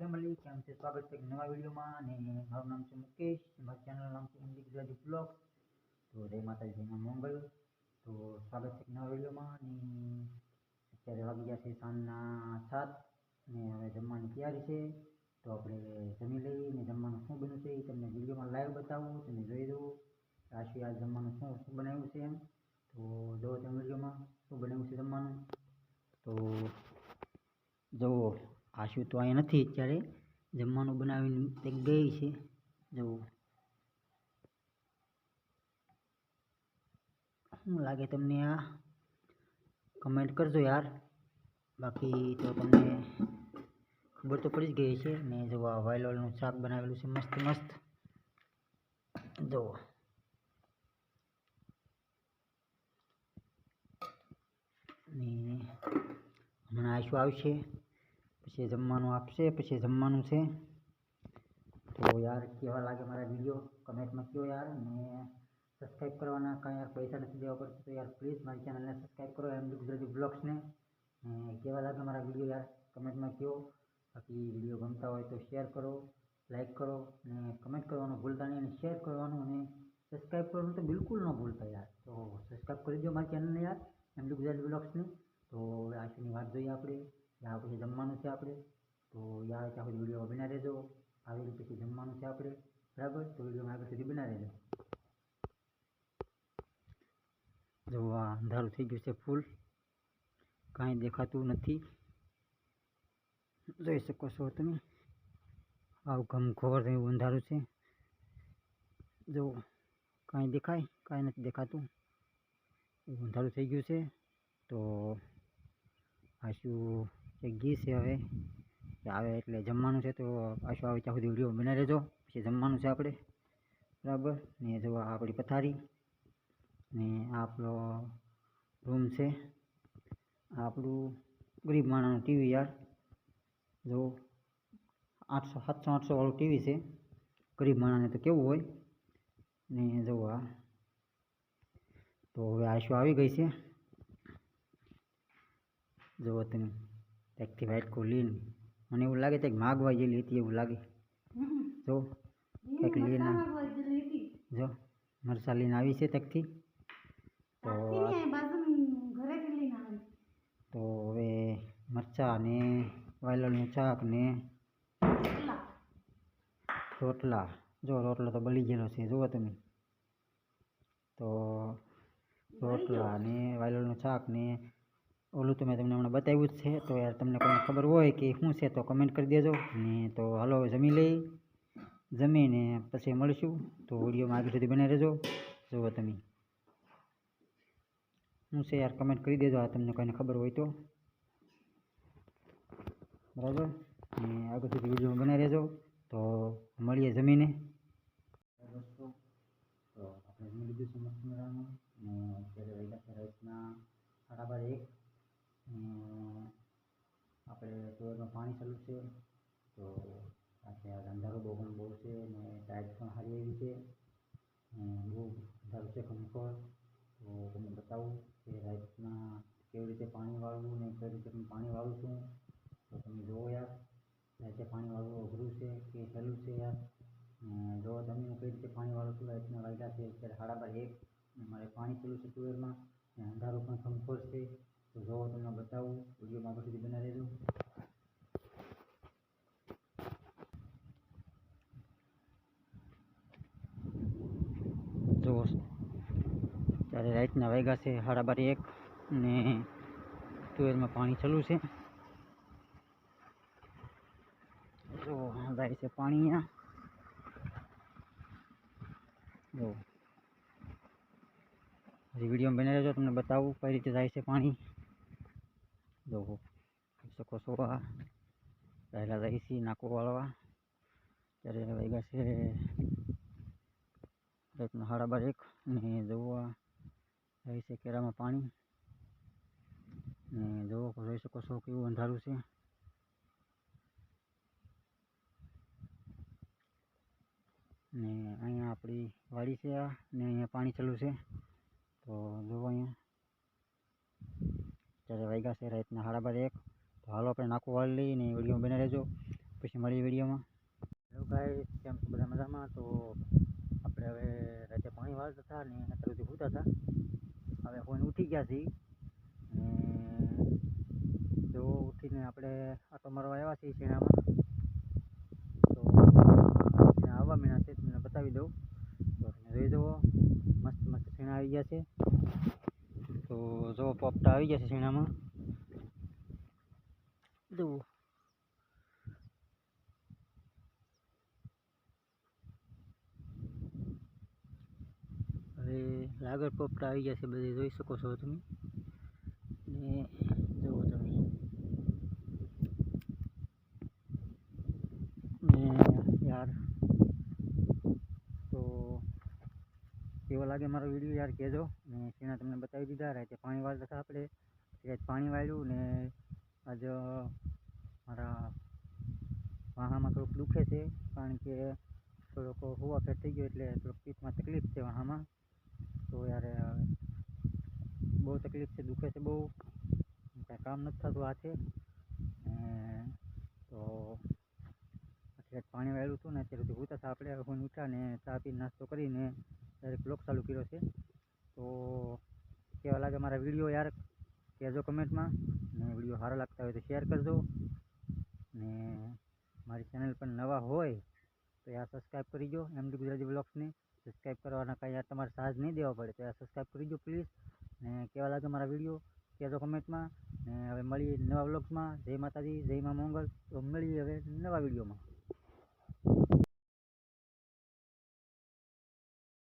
Family કેમ છે સ્વાગત છે એક નવા વિડીયોમાં અને મારું નામ છે મુકેશ મારી ચેનલનું નામ છે હિન્દી ગુજરાતી બ્લોગ તો જય માતાજીના મંગળ તો સ્વાગત છે એક નવા વિડીયોમાં અને અત્યારે વાગી ગયા છે સાંજના સાત ને હવે જમવાની તૈયારી છે તો આપણે જમી લઈએ ને જમવાનું શું બન્યું છે એ તમને વિડીયોમાં લાઈવ બતાવું તમે જોઈ દો આશી આ જમવાનું શું શું બનાવ્યું છે એમ તો જો તમે વિડીયોમાં શું બનાવ્યું છે જમવાનું તો જુઓ આશુ તો અહીંયા નથી અત્યારે. જમવાનું બનાવીને ગઈ છે. જુઓ શું લાગે તમને આ? કમેન્ટ કરજો યાર. બાકી તો તમને ખબર તો પડી જ ગઈ છે. ને જો આ વાયલોલનું શાક બનાવેલું છે મસ્ત મસ્ત. જુઓ હમણાં આશુ આવશે? પછી જમવાનું આપશે, પછી જમવાનું છે. તો યાર, કેવા લાગે મારા વીડિયો કમેન્ટમાં કહો યાર? ને સબસ્ક્રાઈબ કરવાના, કાંઈ યાર પૈસા નથી દેવા પડતું, તો યાર પ્લીઝ મારી ચેનલને સબસ્ક્રાઈબ કરો, એમ ગુજરાતી બ્લોગ્સને ને. કેવા લાગે મારા વીડિયો યાર? કમેન્ટમાં કહો બાકી વીડિયો ગમતા હોય તો શેર કરો લાઈક કરો, ને કમેન્ટ કરવાનું ભૂલતા નહીં, અને શેર કરવાનું અને સબસ્ક્રાઈબ કરવાનું તો બિલકુલ ન ભૂલતા યાર. તો સબસ્ક્રાઈબ કરી દો મારી ચેનલને યાર, એમ ગુજરાતી બ્લોગ્સને તો આજની વાત જોઈએ આપણે? ત્યાં પછી જમવાનું છે આપણે તો યાર ત્યાં સુધી વિડીયો બના રહેજો આવેલું પછી જમવાનું છે આપણે બરાબર તો વિડીયોમાં આગળ સુધી બના રહેજો જો આ અંધારું થઈ ગયું છે ફૂલ કાંઈ દેખાતું નથી જોઈ શકો છો તમે આવું ઘમઘોર એવું અંધારું છે જો કાંઈ દેખાય કાંઈ નથી દેખાતું એવું અંધારું થઈ ગયું છે તો આશુ એક ગી છે હવે. આવે એટલે જમવાનું છે તો પાછું આવે ત્યાં સુધી વીડિયો બનાવી લેજો. પછી જમવાનું છે આપણે. બરાબર? ને જો આપણી પથારી. ને આપણો રૂમ છે. આપણું ગરીબ માણાનું ટીવી યાર. જો આઠસો, સાતસો, આઠસો વાળું ટીવી છે. ગરીબ માણાને તો કેવું હોય. ને જો આ. તો હવે આશુ આવી ગઈ છે. જુઓ તમે ત્યાંથી વાઇટ ખોલીને મને એવું લાગે છે માગવા જેલી હતી એવું લાગે. જો કંઈક લઈને જો મરસા લઈને આવી છે તકથી તો તો હવે મરચાં ને વાયલળનું શાક ને રોટલા. જો રોટલો તો બળી ગયેલો છે જુઓ તમે. તો રોટલા ને વાયલળનું શાક ને ઓલું તો મેં તમને હમણાં બતાવ્યું જ છે તો યાર તમને કોઈને ખબર હોય કે શું છે તો કમેન્ટ કરી દેજો ને તો હાલો હવે જમી લઈ જમીને પછી મળીશું તો વિડીયોમાં આગળ સુધી બનાવી રહેજો જુઓ તમે શું છે યાર કમેન્ટ કરી દેજો આ તમને કોઈને ખબર હોય તો બરાબર ને આગળ સુધી વિડીયોમાં બનાવી રહેજો તો મળીએ જમીને દોસ્તો તો આપણે જમી લીધું છે મસ્ત મજાનું ને અત્યારે વાગ્યા છે રાતના સાડા બાર એક ને આપણે ટોયરમાં પાણી ચાલુ છે તો આજે આ અંધારો બહુ પણ બહુ છે ને ટાઈટ પણ સારી એવી છે ને બહુ અંધારું છે ખમખોર તો તમને બતાવું કે રાતના કેવી રીતે પાણી વાળવું ને કઈ રીતે હું પાણી વાળું છું તો તમે જુઓ યાર રાતે પાણી વાળવું અઘરું છે કે સહેલું છે યાર ને જો તમે હું કઈ રીતે પાણી વાળું છું રાતના વાગ્યા છે અત્યારે સાડા બાર એક ને મારે પાણી ચાલુ છે ટુવેરમાં ને અંધારું પણ ખમખોર છે તો જો તમને બતાવું વિડીયોમાં આગળ સુધી બનાવી દેજો જુઓ ત્યારે રાતના વાગ્યા છે સાડા બાર એક ને ટુવેરમાં પાણી ચાલુ છે જો જાય છે પાણી અહીંયા જો હજી વિડીયો બની રહેજો તમને બતાવું કઈ રીતે જાય છે પાણી જો જોઈ શકો છો આ પહેલાં જાય છે નાકો વાળવા ત્યારે વાગ્યા છે રાતના સાડા બાર એક ને જોવા જાય છે કેરામાં પાણી ને જોવો જોઈ શકો છો કેવું અંધારું છે ને અહીંયા આપણી વાડી છે આ ને અહીંયા પાણી ચાલુ છે તો જુઓ અહીંયા ત્યારે વાગ્યા છે, રાતના સાડા બાર એક. તો હાલો આપણે નાખું વાળી લઈએ ને વીડિયો બને રહેજો. પછી મળીએ વિડીયોમાં. હેલો ભાઈ કેમ છો બધા મજામાં? તો આપણે હવે રાતે પાણી વાળતા હતા ને અત્યારે સુધી સૂતા હતા. હવે ફોન ઉઠી ગયા છીએ. અને જો ઉઠીને આપણે આટો મારવા આવ્યા છીએ શેણામાં. તો આવવા મહિના છે તમને બતાવી દઉં. તો તમે જોઈ જુઓ, મસ્ત મસ્ત શેણા આવી ગયા છે. તો જો પોપટા આવી ગયા છે શેણામાં જુઓ હવે લાગર પોપટા આવી ગયા છે બધે જોઈ શકો છો તમે ને કેવો લાગે મારો વીડિયો યાર કહેજો. ને સીના તમને બતાવી દીધા? રાતે પાણી વાળતા હતા આપણે. રાતે પાણી વાળ્યું ને આજ મારા વાહામાં થોડુંક દુખે છે. કારણ કે થોડોક હોવા ફેટ થઈ ગયો એટલે થોડોક પીઠમાં તકલીફ છે વાહામાં. તો યાર બહુ તકલીફ છે, દુખે છે બહુ. કાંઈ કામ નથી થતું હાથે. તો અત્યારે પાણી વાળ્યું હતું ને અત્યારે સુધી હોતા આપણે. હું ઉઠ્યા ને ચા પીને નાસ્તો કરીને ડાયરેક્ટ બ્લોગ ચાલુ કર્યો છે, તો કેવા લાગે મારા વીડિયો યાર? કહેજો કમેન્ટમાં ને વીડિયો સારો લાગતા હોય તો શેર કરજો. ને મારી ચેનલ પર નવા હોય તો યાર સબસ્ક્રાઈબ કરી દો એમડી ગુજરાતી બ્લોગ્સને સબસ્ક્રાઈબ કરવાના કાંઈ યાર તમારે ચાર્જ નહીં દેવા પડે, તો યાર સબસ્ક્રાઈબ કરી દો પ્લીઝ ને કેવા લાગે મારા વીડિયો કહેજો કમેન્ટમાં ને હવે મળીએ નવા બ્લોગ્સમાં જય માતાજી, જય મા મંગલ. તો મળીએ હવે નવા વિડીયોમાં